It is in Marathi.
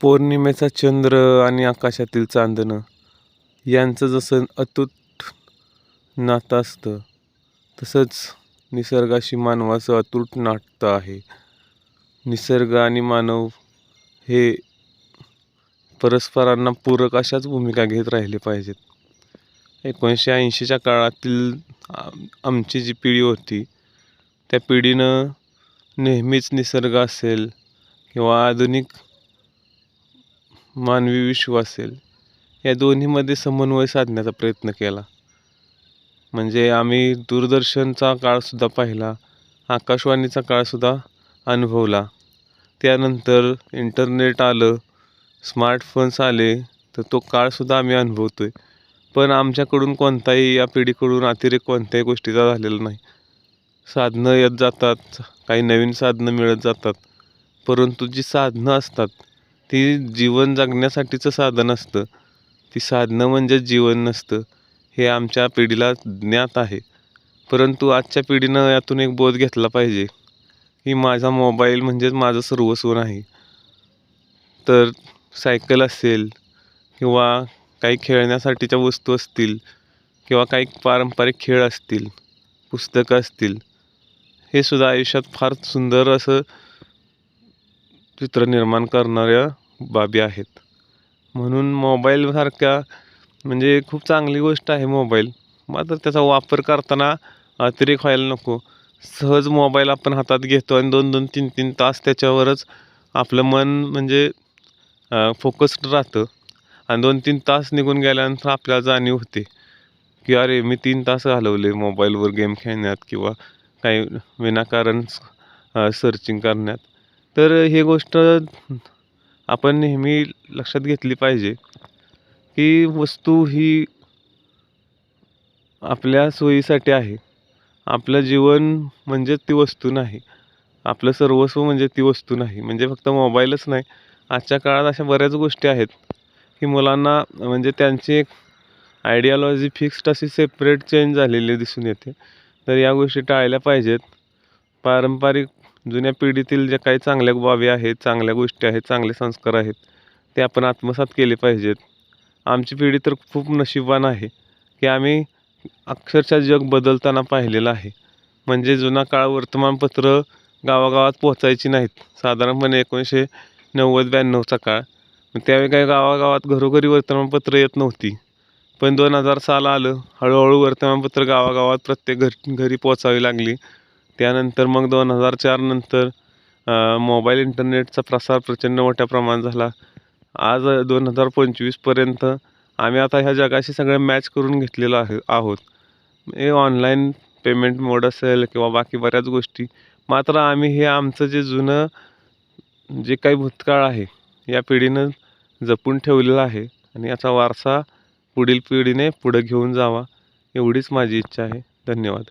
पौर्णिमेचा चंद्र आणि आकाशातील चांदणं यांचं जसं अतूट नातं असतं तसंच निसर्गाशी मानवाचं अतूट नाटतं आहे. निसर्ग आणि मानव हे परस्परांना पूरक अशाच भूमिका घेत राहिले पाहिजेत. एकोणीसशे ऐंशीच्या काळातील आमची जी पिढी होती त्या पिढीनं नेहमीच निसर्ग असेल किंवा आधुनिक मानवी विश्व असेल. या दोन्हीमध्ये समन्वय साधण्याचा प्रयत्न केला. म्हणजे आम्ही दूरदर्शनचा काळसुद्धा पाहिला आकाशवाणीचा काळसुद्धा अनुभवला. त्यानंतर इंटरनेट आलं स्मार्टफोन्स आले तर तो काळसुद्धा आम्ही अनुभवतो आहे पण आमच्याकडून कोणताही या पिढीकडून अतिरेक कोणत्याही गोष्टीचा झालेला नाही. साधनं येत जातात काही नवीन साधनं मिळत जातात. परंतु जी साधनं असतात ती जीवन जगण्यासाठीचं साधन असतं. ती साधनं म्हणजे जीवन नसतं. हे आमच्या पिढीला ज्ञात आहे. परंतु आजच्या पिढीनं यातून एक बोध घेतला पाहिजे. की माझा मोबाईल म्हणजेच माझं सर्वस्व नाही. तर सायकल असेल किंवा काही खेळण्यासाठीच्या वस्तू असतील किंवा काही पारंपरिक खेळ असतील पुस्तकं असतील हे सुद्धा आयुष्यात फार सुंदर असं चित्र निर्माण करणाऱ्या बाबी आहेत. म्हणून मोबाईलसारख्या म्हणजे खूप चांगली गोष्ट आहे मोबाईल मात्र त्याचा वापर करताना अतिरेक व्हायला नको. सहज मोबाईल आपण हातात घेतो आणि दोन दोन तीन तीन तास त्याच्यावरच आपलं मन म्हणजे फोकस्ड राहतं. आणि दोन तीन तास निघून गेल्यानंतर आपल्याला जाणीव होते की अरे मी तीन तास घालवले मोबाईलवर गेम खेळण्यात किंवा काही विनाकारण सर्चिंग करण्यात. तर हे गोष्ट आपण नेहमी लक्षात घेतली पाहिजे की वस्तू ही आपल्या सोयीसाठी आहे. आपलं जीवन म्हणजेच ती वस्तू नाही. आपलं सर्वस्व म्हणजे ती वस्तू नाही. म्हणजे फक्त मोबाईलच नाही. आजच्या काळात अशा बऱ्याच गोष्टी आहेत की मुलांना म्हणजे त्यांची एक आयडियालॉजी फिक्स्ड अशी सेपरेट चेंज झालेली दिसून येते. तर या गोष्टी टाळल्या पाहिजेत. पारंपरिक जुन्या पिढीतील ज्या काही चांगल्या बाबी आहेत चांगल्या गोष्टी आहेत चांगले संस्कार आहेत ते आपण आत्मसात केले पाहिजेत. आमची पिढी तर खूप नशीबवान आहे की आम्ही अक्षरशः जग बदलताना पाहिलेलं आहे. म्हणजे जुना काळ वर्तमानपत्र गावागावात पोचायची नाहीत. साधारणपणे एकोणीसशे नव्वद ब्याण्णवचा काळ. मग त्यावेळी काही गावागावात घरोघरी वर्तमानपत्र येत नव्हती. पण दोन हजार साल आलं. हळूहळू वर्तमानपत्र गावागावात प्रत्येक घर घरी पोचावी लागली. त्यानंतर मग दोन हजार चारनंतर मोबाईल इंटरनेटचा प्रसार प्रचंड मोठ्या प्रमाणात झाला. आज दोन हजार पंचवीसपर्यंत आम्ही आता ह्या जगाशी सगळं मॅच करून घेतलेलं आहे आहोत. हे ऑनलाईन पेमेंट मोड असेल किंवा बाकी बऱ्याच गोष्टी मात्र आम्ही हे आमचं जे जुनं जे काही भूतकाळ आहे या पिढीनं जपून ठेवलेलं आहे आणि याचा वारसा पुढील पिढीने पुढं घेऊन जावा एवढीच माझी इच्छा आहे. धन्यवाद.